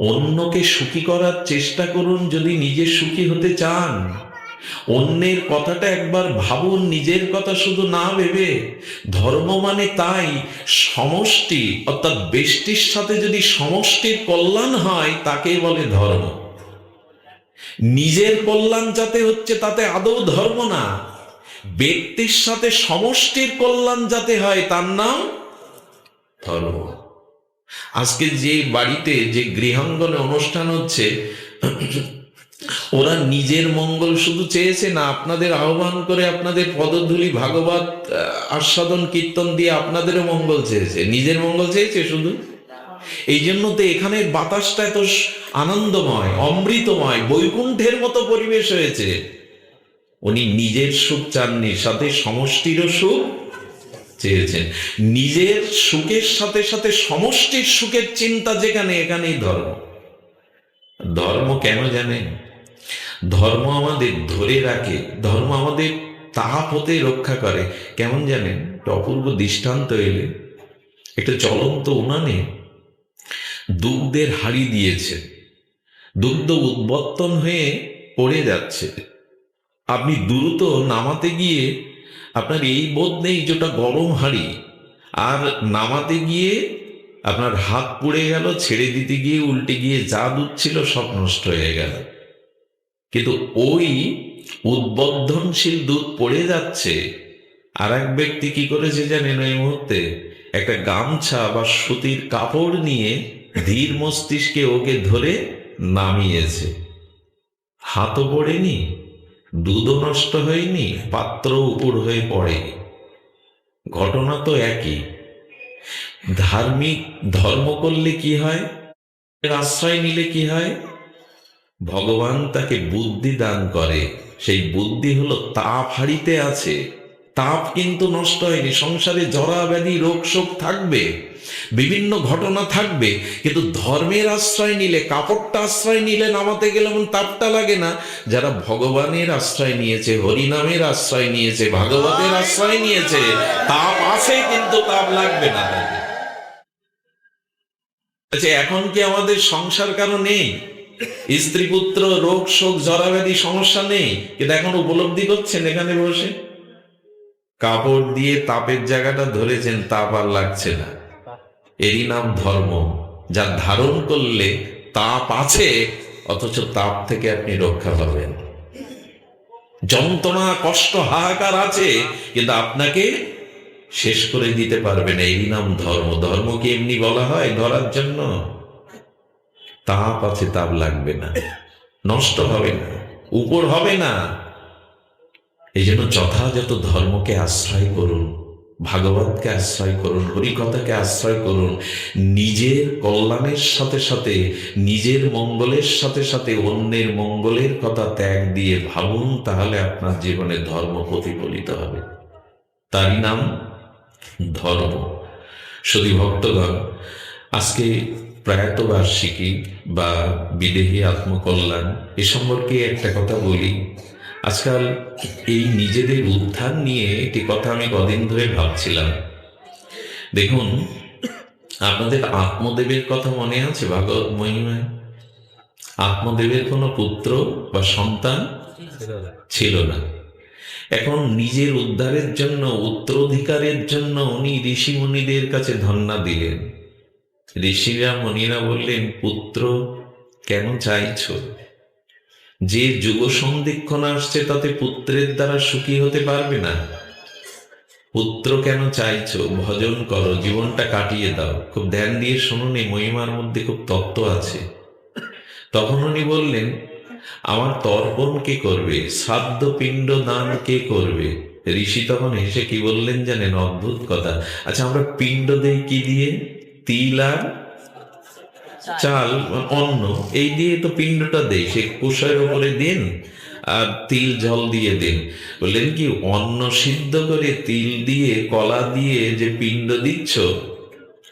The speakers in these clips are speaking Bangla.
অন্যকে সুখী করার চেষ্টা করুন যদি নিজে সুখী হতে চান। অন্যের কথাটা একবার ভাবুন, নিজের কথা শুধু না ভেবে। ধর্ম মানে তাই, সমষ্টি, অর্থাৎ বেষ্টির সাথে যদি সমষ্টির কল্যাণ হয় তাকেই বলে ধর্ম। নিজের কল্যাণ যাতে হচ্ছে, তাতে আদৌ ধর্ম না। ব্যক্তির সাথে সমষ্টির কল্যাণ যাতে হয়, তার নাম ধর্ম। আজকে যে বাড়িতে যে গৃহাঙ্গনে অনুষ্ঠান হচ্ছে, ওরা নিজের মঙ্গল শুধু চেয়েছে না, আপনাদের আহ্বান করে আপনাদের পদধূলি ভাগবত আস্বাদন, কীর্তন দিয়ে আপনাদেরও মঙ্গল চেয়েছে। নিজের মঙ্গল চেয়েছে শুধু? এই জন্য তো এখানে বাতাসটা এত আনন্দময়, অমৃতময়, বৈকুণ্ঠের মতো পরিবেশ হয়েছে। উনি নিজের সুখ চাননি, সাথে সমষ্টিরও সুখ চেয়েছেন। নিজের সুখের সাথে সাথে সমষ্টির সুখের চিন্তা যেখানে, এখানেই ধর্ম। ধর্ম কেন জানেন ধর্ম আমাদের ধরে রাখে, ধর্ম আমাদের তাপ হতে রক্ষা করে। কেমন জানেন? একটা অপূর্ব দৃষ্টান্ত এলে। একটা চলন্ত উনানে দুগ্ধের হাড়ি দিয়েছে। দুগ্ধ উদ্বর্তন হয়ে পড়ে যাচ্ছে। আপনি দ্রুত নামাতে গিয়ে আপনার এই বোধ নেই যেটা গরম হাড়ি। আর নামাতে গিয়ে আপনার হাত পুড়ে গেল, ছেড়ে দিতে গিয়ে উল্টে গিয়ে যা দুধ ছিল সব নষ্ট হয়ে গেল। কিন্তু ওই উদ্বর্ধনশীল দুধ পড়ে যাচ্ছে আর এক ব্যক্তি কি করেছে জানেন ওই মুহূর্তে? একটা গামছা বা সুতির কাপড় নিয়ে ধীর মস্তিষ্কে ওকে ধরে নামিয়েছে। হাতও পড়েনি দুধও নষ্ট হয়নি পাত্র উপর হয়ে পড়ে। ঘটনা তো একই। ধার্মিক ধর্ম করলে কি হয়? আশ্রয় নিলে কি হয়? ভগবান তাকে বুদ্ধি দান করে। সেই বুদ্ধি হলো তাপ হারিতে আছে। তাপ কিন্তু নষ্ট হয়নি। সংসারে জরা ব্যাধি, রোগ শোক থাকবে, বিভিন্ন ঘটনা থাকবে, কিন্তু ধর্মের আশ্রয় নিলে, কাপড়টা আশ্রয় নিলে নামাতে গেলে এমন তাপটা লাগে না, যারা ভগবানের আশ্রয় নিয়েছে, হরিনামের আশ্রয় নিয়েছে, ভাগবতের আশ্রয় নিয়েছে, তাপ আছে কিন্তু তাপ লাগবে না। আচ্ছা এখন কি আমাদের সংসার কারও নেই? স্ত্রী পুত্র, রোগ শোক জরাব্যাধি সমস্যা নেই? কিন্তু এখন উপলব্ধি করছেন এখানে বসে? কাপড় দিয়ে তাপের জায়গাটা ধরেছেন তাপ আর লাগছে না। এরই নাম ধর্ম, যা ধারণ করলে তাপ আছে, অথচ তাপ থেকে আপনি রক্ষা পাবেন। যন্ত্রণা, কষ্ট, হাহাকার আছে, কিন্তু আপনাকে শেষ করে দিতে পারবে না এরই নাম ধর্ম। ধর্মকে এমনি বলা হয় ধরার জন্য? তাপ আছে, তাপ লাগবে না। নষ্ট হবে না। উপর হবে না। এই জন্য যথাযথ ধর্মকে আশ্রয় করুন, ভাগবতকে আশ্রয় করুন, হরিকথাকে আশ্রয় করুন, নিজের কল্যাণের সাথে সাথে, নিজের মঙ্গলের সাথে সাথে অন্যের মঙ্গলের কথা ত্যাগ দিয়ে ভাবুন, তাহলে আপনার জীবনে ধর্ম প্রতিফলিত হবে। তারই নাম ধর্ম। শুধু ভক্তগণ, আজকে প্রয়াত বার্ষিকী বা বিদেহী আত্মকল্যাণ এ সম্পর্কে একটা কথা বলি। আজকাল এই নিজেদের উত্থান নিয়ে একটি কথা আমি কদিন ধরে ভাবছিলাম। দেখুন, আপনাদের আত্মদেবের কথা মনে আছে, ভাগবত মহিমায়? আত্মদেবের কোনো পুত্র বা সন্তান ছিল না। এখন নিজের উদ্ধারের জন্য, উত্তরাধিকারের জন্য উনি ঋষি মুনিদের কাছে ধন্না দিলেন। ঋষিরা, মুনিরা বললেন, পুত্র, কেন চাইছো? যে যুগ সন্ধিক্ষণ আসছে, তাতে পুত্রের দ্বারা সুখী হতে পারবে না। পুত্র কেন চাইছো? ভজন করো, জীবনটা কাটিয়ে দাও। খুব ধ্যান দিয়ে শুনুন, এই মহিমার মধ্যে খুব তত্ত্ব আছে। তখন উনি বললেন, আমার তর্পণ কে করবে? শ্রাদ্ধ, পিণ্ড দান কে করবে? ঋষি তখন হেসে কি বললেন জানেন? অদ্ভুত কথা। আচ্ছা আমরা পিণ্ড দেই কি দিয়ে? তিল আর চাল অন্ন, এই দিয়ে তো পিণ্ডটা দেয় সে কুশের উপরে দিন আর তিল জল দিয়ে দিন। বললেন কি, অন্ন সিদ্ধ করে তিল দিয়ে, কলা দিয়ে যে পিণ্ড দিচ্ছ,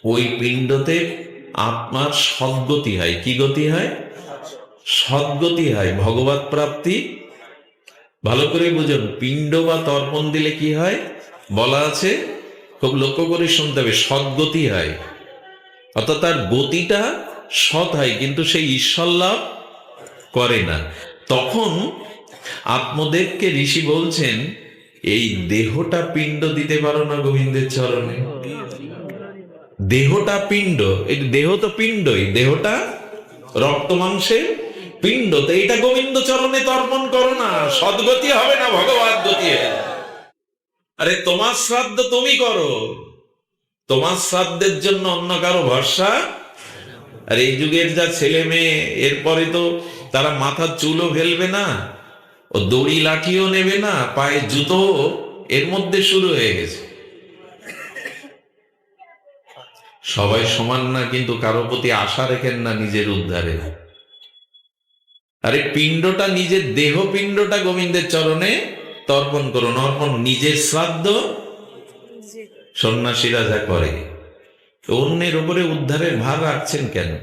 ওই পিণ্ডতে আত্মার সদ্গতি হয়। কি গতি হয়? সদ্গতি হয়, ভগবত প্রাপ্তি। ভালো করে বুঝুন, পিণ্ড বা তর্পণ দিলে কি হয়? বলা আছে, খুব লক্ষ্য করে শুনতে হবে সদ্গতি হয়। অর্থাৎ তার গতিটা সৎ হয়, কিন্তু সেই ঈশ্বর লাভ করে না। তখন আত্মদেবকে ঋষি বলছেন, এই দেহটা পিণ্ড দিতে পারো না গোবিন্দের চরণে। দেহটা পিণ্ড দেহ তো পিণ্ডই, দেহটা রক্ত মাংসের পিণ্ড, তো এটা গোবিন্দ চরণে তর্পণ করো না, সদ্গতি হবে না ভগবান গতি আরে তোমার শ্রাদ্ধ তুমি করো, তোমার শ্রাদ্ধের জন্য অন্য কারও ভরসা আর এই যুগের যা ছেলে মেয়ে এরপরে তো তারা মাথার চুলও ফেলবে না ও দড়ি লাঠিও নেবে না পায়ে জুতো এর মধ্যে শুরু হয়ে গেছে। সবাই সমান না কিন্তু কারও প্রতি আশা রেখেন না নিজের উদ্ধারে। আরে পিণ্ডটা নিজের দেহ পিণ্ডটা গোবিন্দের চরণে তর্পণ করুন অর্পণ নিজের শ্রাদ্ধ সন্ন্যাসীরা যা করে। অন্যের উপরে উদ্ধারের ভার রাখছেন কেন?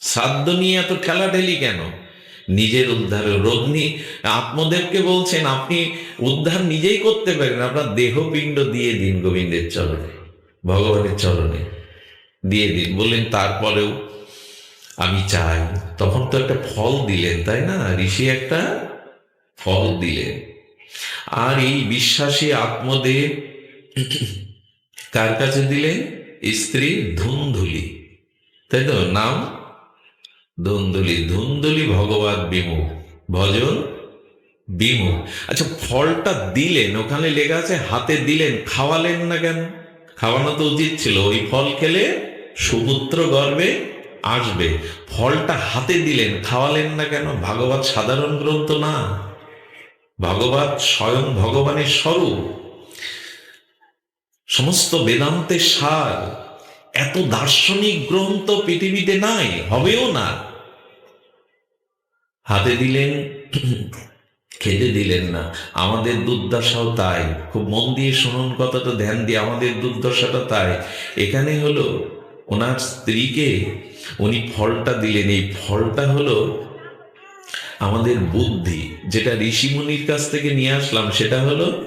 শ্রাদ্ধ নিয়ে এত ঠেলাঠেলি কেন? নিজের উদ্ধারের রগ্নি আত্মদেবকে বলছেন, আপনি উদ্ধার নিজেই করতে পারেন, আপনার দেহ পিণ্ড দিয়ে দিন গোবিন্দের চরণে, ভগবানের চরণে, দিয়ে দিন। বললেন, তারপরেও আমি চাই। তখন তো একটা ফল দিলেন, তাই না? ঋষি একটা ফল দিলেন। আর এই বিশ্বাসী আত্মদেব কার কাছে দিলেন? স্ত্রী ধুন্ধুলি। তাই তো? নাম? ধুন্দুলি ধুন্দুলি ভগবান বিমুখ ভজন? বিমুখ আচ্ছা ফলটা দিলেন, ওখানে লেখা আছে, হাতে দিলেন, খাওয়ালেন না কেন? খাওয়ানো তো উচিত ছিল। ওই ফল খেলে সুপুত্র গর্বে আসবে। ফলটা হাতে দিলেন, খাওয়ালেন না কেন? ভাগবত সাধারণ গ্রন্থ না। ভাগবত স্বয়ং ভগবানের স্বরূপ। সমস্ত বেদান্তের সার এত দার্শনিক গ্রন্থ পৃথিবীতে নাই, হবেও না। হাতে দিলেন, খেতে দিলেন না। আমাদের দুর্দশাও তাই। খুব মন দিয়ে শুনুন কথাটা, ধ্যান দিয়ে। আমাদের দুর্দশাটা তাই। এখানে হলো ওনার স্ত্রীকে উনি ফলটা দিলেন। এই ফলটা হলো আমাদের বুদ্ধি। যেটা ঋষিমুনির কাছ থেকে নিয়ে আসলাম, সেটা হলো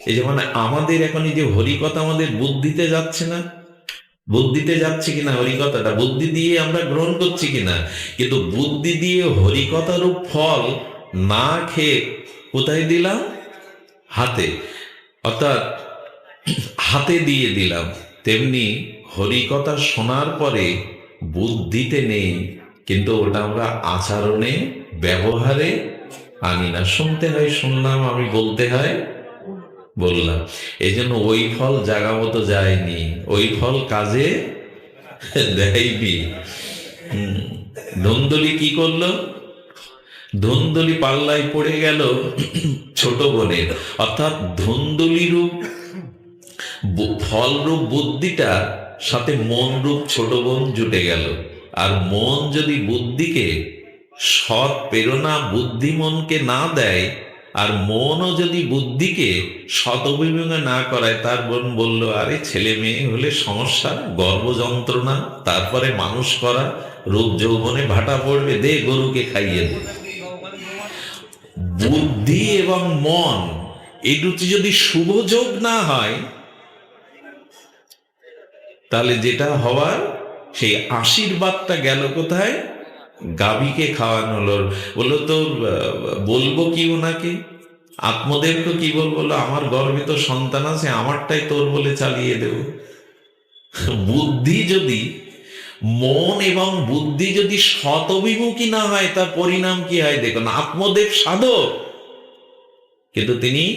এই যে মানে আমাদের এখন এই যে হরিকথা আমাদের বুদ্ধিতে যাচ্ছে না, বুদ্ধিতে যাচ্ছে কিনা হরিকথাটা বুদ্ধি দিয়ে আমরা গ্রহণ করছি কিনা, কিন্তু বুদ্ধি দিয়ে হরিকথারূপ ফল না খেয়ে কোথায় দিলাম? হাতে, অর্থাৎ হাতে দিয়ে দিলাম। তেমনি হরিকথা শোনার পরে বুদ্ধিতে নেই, কিন্তু ওটা আমরা আচরণে, ব্যবহারে আনি না। শুনতে হয়, শুনলাম, আমি বলতে হয় বললাম এই জন্য ওই ফল জাগা মতো যায়নি, ওই ফল কাজে দেয়নি। ধুন্দুলি কি করল? ধুন্দুলি পাল্লায় পড়ে গেল ছোট বোনের। অর্থাৎ ধুন্দুলি রূপ ফল রূপ বুদ্ধিটা সাথে মন রূপ ছোট বোন জুটে গেল। আর মন যদি বুদ্ধিকে সৎ প্রেরণা বুদ্ধিমনকে না দেয় আর মনও যদি বুদ্ধিকে সৎ না করায়, তার বোন বলল, আরে ছেলে মেয়ে হলে সমস্যা, গর্ভ যন্ত্রণা, তারপরে মানুষ করা রূপ যৌবনে ভাটা পড়বে, দে গরুকে খাইয়ে দে। বুদ্ধি এবং মন, এই দুটি যদি শুভ যোগ না হয়, তাহলে যেটা হওয়ার, সেই আশীর্বাদটা গেল কোথায়? গাভীকে খাওয়ানো হলো। বলল, তো বলব কি ওনাকে? আত্মদেবকে কি বলব? আমার গর্বে তো সন্তান আছে, আমারটাই তোর বলে চালিয়ে দেব। বুদ্ধি যদি, মন এবং বুদ্ধি যদি অভিমুখী না হয়, তার পরিণাম কি হয়? দেখুন, আত্মদেব সাধক। কিন্তু তিনি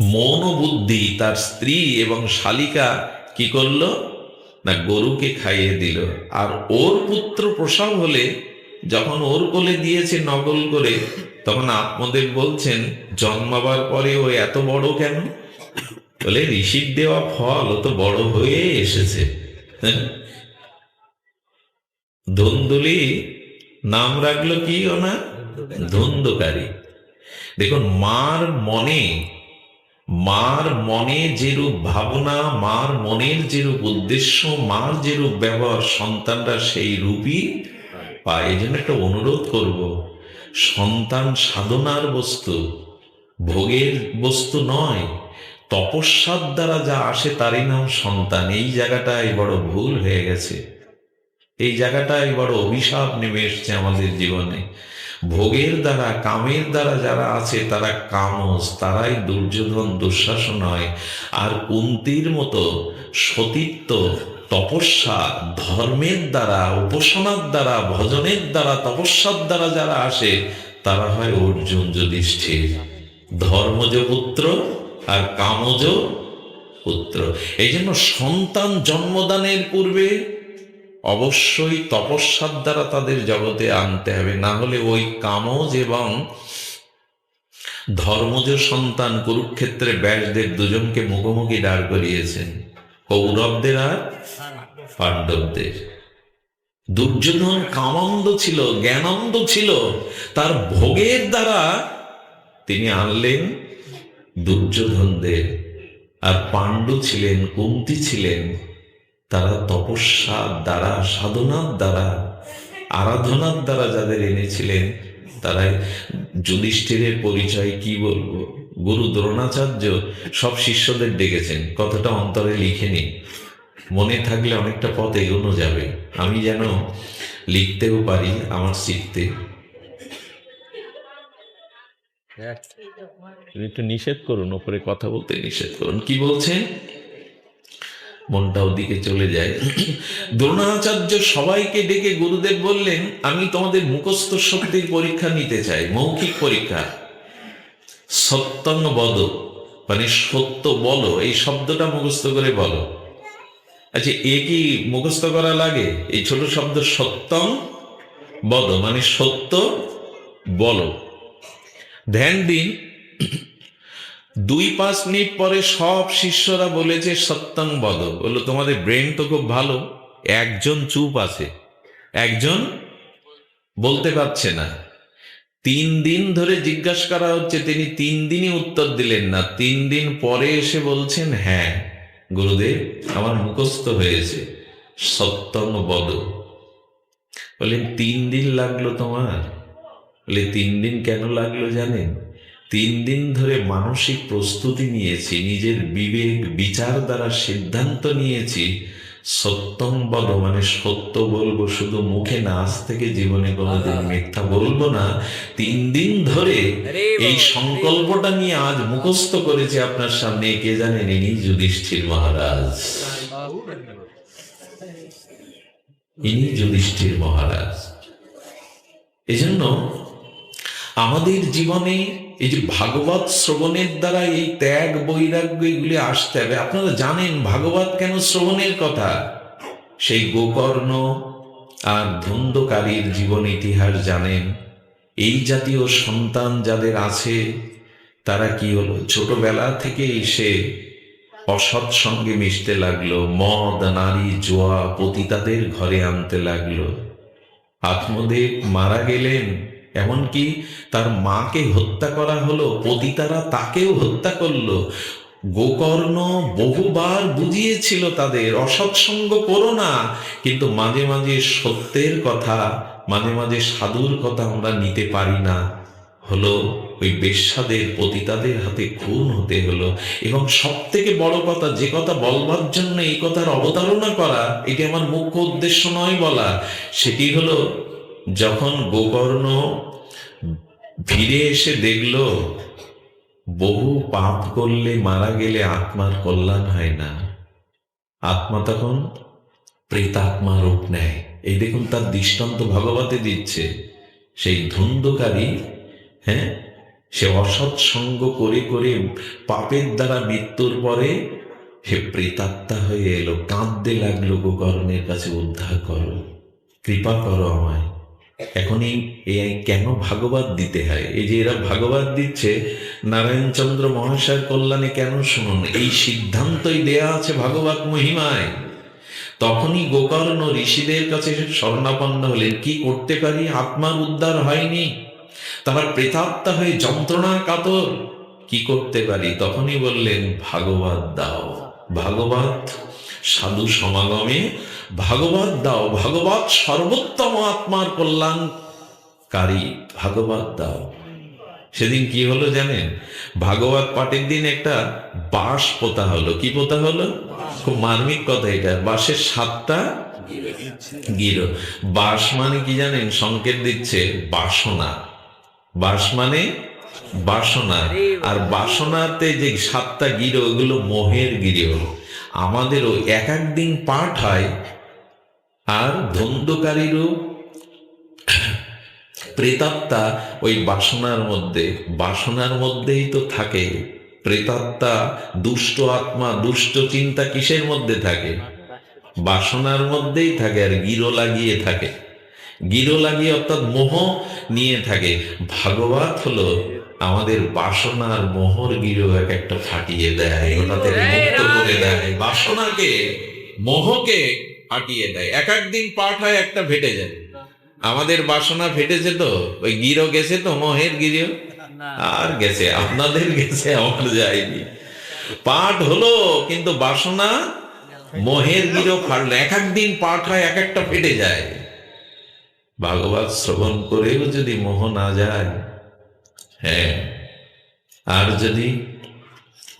মন ও বুদ্ধি, তার স্ত্রী এবং শালিকা কি করল? না গরুকে খাইয়ে দিল। আর ওর পুত্র প্রসব হলে যখন ওর কোলে দিয়েছে নকল করে, তখন আত্মদেব বলছেন, জন্মাবার পরে ও এত বড় কেন? বলে, ঋষির দেওয়া ফল ও তো বড় হয়ে এসেছে। ধুন্দুলি নাম রাখল কি ওনার? ধুন্দকারী। দেখুন, মার মনে মার মনে যেরূপ ভাবনা মার মনের যেরূপ উদ্দেশ্য মার যেরূপ ব্যবহার সন্তানরা সেই রূপই পায়। এই জন্য একটা অনুরোধ করব সন্তান সাধনার বস্তু ভোগের বস্তু নয় তপস্যার দ্বারা যা আসে তারই নাম সন্তান। এই জায়গাটায় বড় ভুল হয়ে গেছে। এই জায়গাটায় বড় অভিশাপ নেমে এসছে আমাদের জীবনে। ভোগের দ্বারা, কামের দ্বারা যারা আছে, তারা কামস তারাই দুর্যোধন, দুঃশাসন হয় আর কুন্তির মতো সতীত্ব, তপস্যা, ধর্মের দ্বারা, উপাসনার দ্বারা, ভজনের দ্বারা, তপস্যার দ্বারা যারা আসে, তারা হয় অর্জুন যুধিষ্ঠির। ধর্মজ পুত্র আর কামজ পুত্র। এই জন্য সন্তান জন্মদানের পূর্বে অবশ্যই তপস্যার দ্বারা তাদের জগতে আনতে হবে। না হলে ওই কামজ এবং ধর্মজ সন্তান কুরুক্ষেত্রে ব্যাসদের দুজনকে মুখোমুখি দাঁড় করিয়েছেন কৌরবদের আর পাণ্ডবদের। দুর্যোধন কামান্দ ছিল, জ্ঞানন্দ ছিল। তার ভোগের দ্বারা তিনি আনলেন দুর্যোধনদের। আর পাণ্ডু ছিলেন, কুন্তি ছিলেন। তারা তপস্যা দ্বারা, সাধনার দ্বারা, আরাধনার দ্বারা যাদের এনেছিলেন, তারাই যুধিষ্ঠিরের পরিচয় কি বলব? গুরু দ্রোণাচার্য সব শিষ্যদের ডেকেছেন। কথাটা অন্তরে লিখে নিন। মনে থাকলে অনেকটা পথ এগোনো যাবে। আমি যেন লিখতেও পারি আমার শিখতে। একটু নিষেধ করুন, ওপরে কথা বলতে নিষেধ করুন। কি বলছেন? মনটা ওদিকে চলে যায়। দ্রোণাচার্য সবাইকে ডেকে গুরুদেব বললেন, আমি তোমাদের মুখস্থ শক্তির পরীক্ষা নিতে চাই, মৌখিক পরীক্ষা। সত্যং বদ মানে সত্য বলো, এই শব্দটা মুখস্থ করে বলো। আচ্ছা এ কি মুখস্থ করা লাগে? এই ছোট শব্দ সত্যং বদ মানে সত্য বলো। ধ্যান দিন দুই পাঁচ মিনিট পরে সব শিষ্যরা বলেছে সত্যং বদ। বলল, তোমাদের ব্রেন তো খুব ভালো, একজন চুপ আছে। একজন বলতে পারছে না। তিন দিন ধরে জিজ্ঞাসা করা হচ্ছে, তিনি তিন দিনই উত্তর দিলেন না। তিন দিন পরে এসে বলছেন হ্যাঁ গুরুদেব, আমার মুখস্থ হয়েছে, সত্যং বদ। বললেন, তিন দিন লাগল তোমার? বলে তিন দিন কেন লাগল জানেন? তিন দিন ধরে মানসিক প্রস্তুতি নিয়েছি নিজের বিবেক বিচার দ্বারা সিদ্ধান্ত নিয়েছি সত্যম বল মানে সত্য বলব শুধু মুখে না আজ থেকে জীবনে কোনোদিন মিথ্যা বলব না। তিন দিন ধরে এই সংকল্পটা নিয়ে আজ মুখস্থ করেছি আপনার সামনে কে জানেন ইনি যুধিষ্ঠির মহারাজ। ইনি যুধিষ্ঠির মহারাজ। এজন্য আমাদের জীবনে এই যে ভাগবত শ্রবণের দ্বারা এই ত্যাগ, বৈরাগ্য এগুলি আসতে হবে। আপনারা জানেন ভাগবত কেন শ্রবণের কথা? সেই গোকর্ণ আর ধুন্দকারীর জীবন ইতিহাস জানেন। এই জাতীয় সন্তান যাদের আছে, তারা কি হলো? ছোটবেলা থেকেই সে অসৎ সঙ্গে মিশতে লাগল, মদ, নারী, জোয়া, পতিতাদের ঘরে আনতে লাগল। আত্মদেব মারা গেলেন এমনকি তার মাকে হত্যা করা হলো, পতিতারা তাকেও হত্যা করল। গোকর্ণ বহুবার বুঝিয়েছিল তাদের অসৎসঙ্গ করো না। কিন্তু মাঝে মাঝে সত্যের কথা, মাঝে মাঝে সাধুর কথা আমরা নিতে পারি না। হলো, ওই বেশ্যাদের, পতিতাদের হাতে খুন হতে হলো। এবং সব থেকে বড় কথা, যে কথা বলবার জন্য এই কথার অবতারণা করা, এটি আমার মুখ্য উদ্দেশ্য নয় বলা। সেটি হলো, যখন গোকর্ণ ফিরে এসে দেখল, বহু পাপ করলে মারা গেলে আত্মার কল্যাণ হয় না। আত্মা তখন প্রেতাত্মা রূপ নেয়। এই দেখুন তার দৃষ্টান্ত ভগবতে দিচ্ছে। সেই ধুন্ধকারী হ্যাঁ সে অসৎ সঙ্গ করে করে পাপের দ্বারা মৃত্যুর পরে সে প্রেতাত্মা হয়ে এলো। কাঁদতে লাগল গোকর্ণের কাছে, উদ্ধার করো, কৃপা করো আমায়। এখনই এই কেন ভাগবত দিতে হয়? এই যে এরা ভাগবত দিচ্ছে নারায়ণচন্দ্র মহাশয়ের কল্যাণে কেন শুনুন? এই সিদ্ধান্তই দেয়া আছে ভাগবত মহিমায়। তখনই গোকর্ণ ঋষিদের কাছে স্বর্ণাপন্ন হলেন। কি করতে পারি? আত্মার উদ্ধার হয়নি। তারা প্রেতাত্মা হয়ে যন্ত্রণা কাতর। কি করতে পারি? তখনই বললেন, ভাগবত দাও। ভাগবত সাধু সমাগমে ভাগবত দাও, ভাগবত সর্বোত্তম আত্মার কল্যাণকারী ভাগবত দাও। সেদিন কি হলো জানেন? ভাগবত পাঠের দিন একটা বাঁশ পোতা হলো। কি পোতা হলো? খুব মার্মিক কথা এটা। বাঁশের সাতটা গিরো। বাস মানে কি জানেন? সংকেত দিচ্ছে বাসনা। বাস মানে বাসনা। আর বাসনাতে যে সাতটা গিরো, ওগুলো মোহের গিরো। আমাদেরও এক এক দিন পাঠ হয় আর ধন্দকারীরও প্রেতাত্মা ওই বাসনার মধ্যে বাসনার মধ্যেই তো থাকে। প্রেতাত্মা দুষ্ট আত্মা দুষ্ট চিন্তা কিসের মধ্যে থাকে? বাসনার মধ্যেই থাকে আর গিরো লাগিয়ে থাকে। গিরো লাগিয়ে অর্থাৎ মোহ নিয়ে থাকে। ভাগবত হলো আমাদের বাসনার মোহর গিরো এক একটা ফাটিয়ে দেয় ওটা থেকে মুক্ত করে দেয়। বাসনাকে মোহকে ফাটিয়ে দেয়। এক এক দিন পাঠ হয় একটা ফেটে যায়। আমাদের বাসনা ফেটেছে তো? ওই গিরো গেছে তো মহের গিরো আর গেছে আপনাদের গেছে আমার যায়নি। পাঠ হলো কিন্তু বাসনা মোহের গিরো ফাটলো। এক এক দিন পাঠ হয় এক একটা ফেটে যায়। ভাগবত শ্রবণ করেও যদি মোহ না যায় হ্যাঁ আর যদি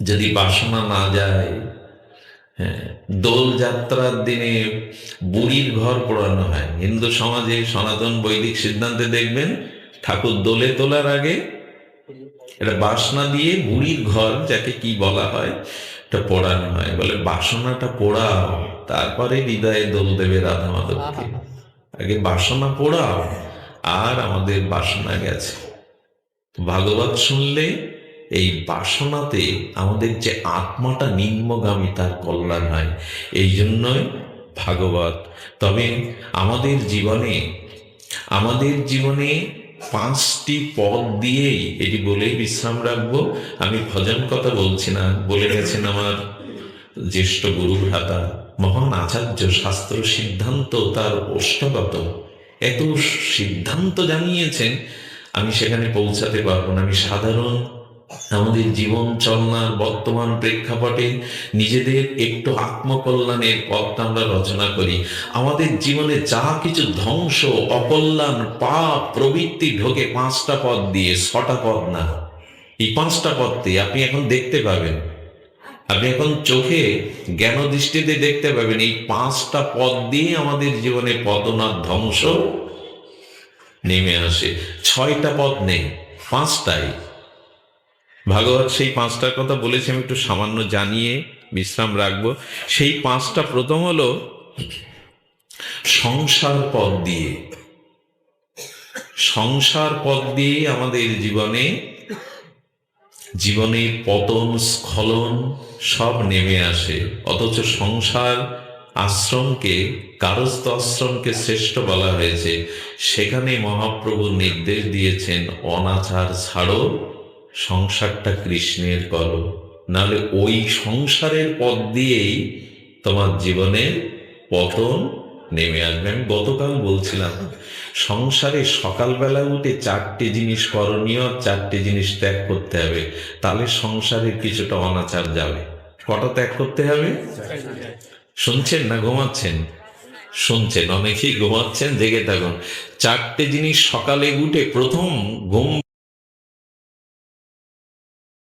যদি বাসনা না যায় হ্যাঁ দোল যাত্রার দিনে বুড়ির ঘর পোড়ানো হয়। হিন্দু সমাজে সনাতন বৈদিক সিদ্ধান্তে দেখবেন, ঠাকুর দোলে তোলার আগে এটা বাসনা দিয়ে বুড়ির ঘর, যাকে কি বলা হয় এটা পোড়ানো হয়। বলে, বাসনাটা পোড়াও, তারপরে হৃদয়ে দোল দেবে রাধা মাধবকে। আগে বাসনা পোড়াও, আর আমাদের বাসনা গেছে। ভাগবত শুনলে এই বাসনাতে আমাদের যে আত্মাটা নিম্নগামী তার কল্যাণ হয়। এই জন্যই ভাগবত। তবে আমাদের জীবনে আমাদের জীবনে পাঁচটি পদ দিয়েই, এটি বলেই বিশ্রাম রাখব। আমি ভজন কথা বলছি না, বলে গেছেন আমার জ্যেষ্ঠ গুরু ভ্রাতা মহান আচার্য শাস্ত্র সিদ্ধান্ত তার অষ্টগত এত সিদ্ধান্ত জানিয়েছেন, আমি সেখানে পৌঁছাতে পারব না। আমি সাধারণ আমাদের জীবন চলনার বর্তমান প্রেক্ষাপটে নিজেদের একটু আত্মকল্যাণের পথটা আমরা রচনা করি। আমাদের জীবনে যা কিছু ধ্বংস, অকল্যাণ, পাপ, প্রবৃত্তি ঢোকে পাঁচটা পদ দিয়ে, ছটা পদ না। এই পাঁচটা পদটি আপনি এখন দেখতে পাবেন। আপনি এখন চোখে জ্ঞান দৃষ্টিতে দেখতে পাবেন এই পাঁচটা পদ দিয়ে আমাদের জীবনে পতন আর ধ্বংস নেমে আসে। ছয়টা পদ নেই, পাঁচটাই। ভাগবত সেই পাঁচটার কথা বলেছি, আমি একটু সামান্য জানিয়ে বিশ্রাম রাখব। সেই পাঁচটা প্রথম হলো, সংসার পদ দিয়ে। সংসার পদ দিয়ে আমাদের জীবনে জীবনে পতন, স্খলন সব নেমে আসে। অথচ সংসার আশ্রমকে, কারস্থ আশ্রমকে শ্রেষ্ঠ বলা হয়েছে। সেখানে মহাপ্রভু নির্দেশ দিয়েছেন, অনাচার ছাড়ো সংসারটা কৃষ্ণের করো নাহলে ওই সংসারের পথ দিয়েই তোমার জীবনের পতন নেমে আসবে। আমি গতকাল বলছিলাম, সংসারে সকালবেলা উঠে চারটে জিনিস করণীয়, চারটে জিনিস ত্যাগ করতে হবে। তাহলে সংসারের কিছুটা অনাচার যাবে। কটা ত্যাগ করতে হবে? শুনছেন না ঘুমাচ্ছেন? শুনছেন, অনেকেই ঘুমাচ্ছেন, জেগে থাকুন। চারটে জিনিস সকালে উঠে প্রথম ঘুম